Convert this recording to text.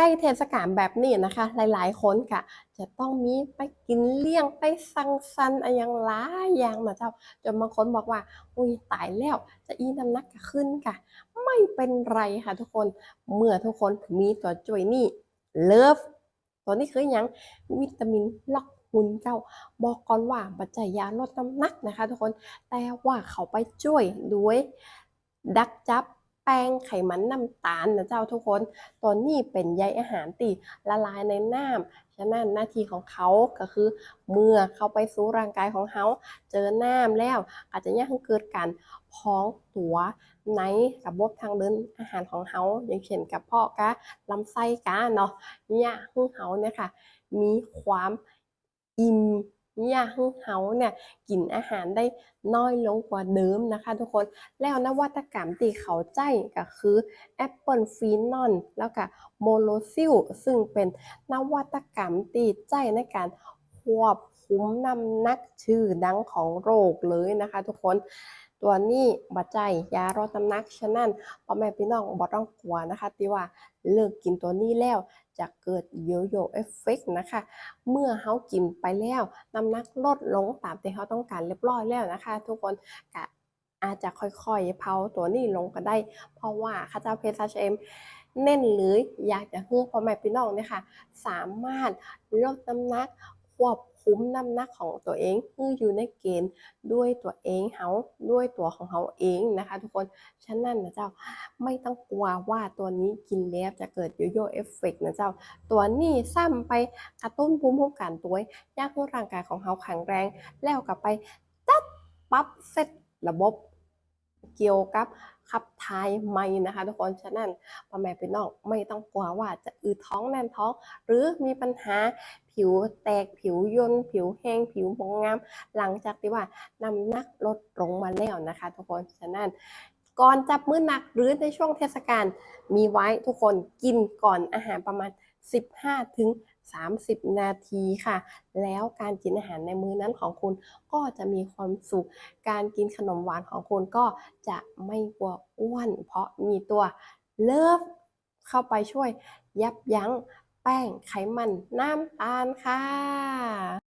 ล้เทศกาลแบบนี้นะคะ หลายๆ คนกะจะต้องมีไปกินเลี้ยงไปสังสรรค์อะหยังหลายอย่างนะเจ้าจนบางคนบอกว่า อุ๊ยตายแล้วจะอีน้ำหนักขึ้นกะไม่เป็นไรค่ะทุกคนเมื่อทุกคนมีตัวช่วยนี้ Love ตัวนี้คือหยังวิตามินล็อกหุ่นเจ้าบอกก่อนว่าบ่ใช่ยยาลดน้ำหนักนะคะ ทุกคนแต่ว่าเขาไปช่วยด้วยดักจับ ป้งไขมันน้ำตาลนะเจ้าทุกคนตัวนี้เป็นใยอาหารที่ละลายในน้ำฉะนั้นหน้าที่ของเขาก็คือ เมื่อเข้าไปสู่ร่างกายของเราเจอน้ำแล้ว อาจจะยังเกิดการพองตัวในระบบทางเดินอาหารของเราอย่างเช่นกระเพาะกะลำไส้กะเนาะเนี่ยคือเราเนี่ยค่ะมีความอิ่ม เนี่ยคือเขาเนี่ยกินอาหารได้น้อยลงกว่าเดิมนะคะทุกคนแล้วนวัตกรรมที่เขาใจก็คือแอปเปิลฟีนอนแล้วก็โมโลซิลซึ่งเป็นนวัตกรรมที่ใจในการควบคุมน้ำหนักชื่อดังของโรคเลยนะคะทุกคน ตัวนี้บ่ใช่ยาลดน้ำหนัก ฉะนั้นพ่อแม่พี่น้องบ่ต้องกลัวนะคะที่ว่าเลิกกินตัวนี้แล้วจะเกิดโยโย่เอฟเฟกต์นะคะ เมื่อเรากินไปแล้วน้ำหนักลดลงตามที่เราต้องการเรียบร้อยแล้วนะคะ ทุกคนก็อาจจะค่อยๆเพาตัวนี้ลงก็ได้ เพราะว่าข้าเจ้าเภสัชเอ็มเน้นเลยอยากจะให้พ่อแม่พี่น้องเนี่ยค่ะ สามารถลดน้ำหนักควบ คุ้มน้ำหนักของตัวเองให้อยู่ในเกณฑ์ด้วยตัวเองเขาด้วยตัวของเขาเองนะคะ ทุกคนฉะนั้นนะเจ้าไม่ต้องกลัวว่าตัวนี้กินแล้วจะเกิดโยโย่เอฟเฟกต์นะเจ้า ตัวนี้ซ้ำไปกระตุ้นภูมิคุ้มกันตัวยากร่างกายของเขาแข็งแรง แล้วกลับไปจัดปั๊บเสร็จระบบ เกี่ยวกับขับถ่ายไม่นะคะทุกคนฉะนั้นพ่อแม่พี่น้องไม่ต้องกลัวว่าจะอืดท้องแน่นท้อง หรือมีปัญหาผิวแตกผิวย่นผิวแห้งผิวบ่งาม หลังจากที่ว่าน้ำหนักลดลงมาแล้วนะคะ ทุกคนฉะนั้น ก่อนจับมื้อหนักหรือในช่วงเทศกาลมีไว้ทุกคนกินก่อนอาหารประมาณ 15 ถึง 30 นาทีค่ะ แล้วการกินอาหารในมื้อนั้นของคุณก็จะมีความสุข การกินขนมหวานของคุณก็จะไม่กลัวอ้วน เพราะมีตัว Love เข้าไปช่วยยับยั้งแป้งไขมันน้ำตาลค่ะ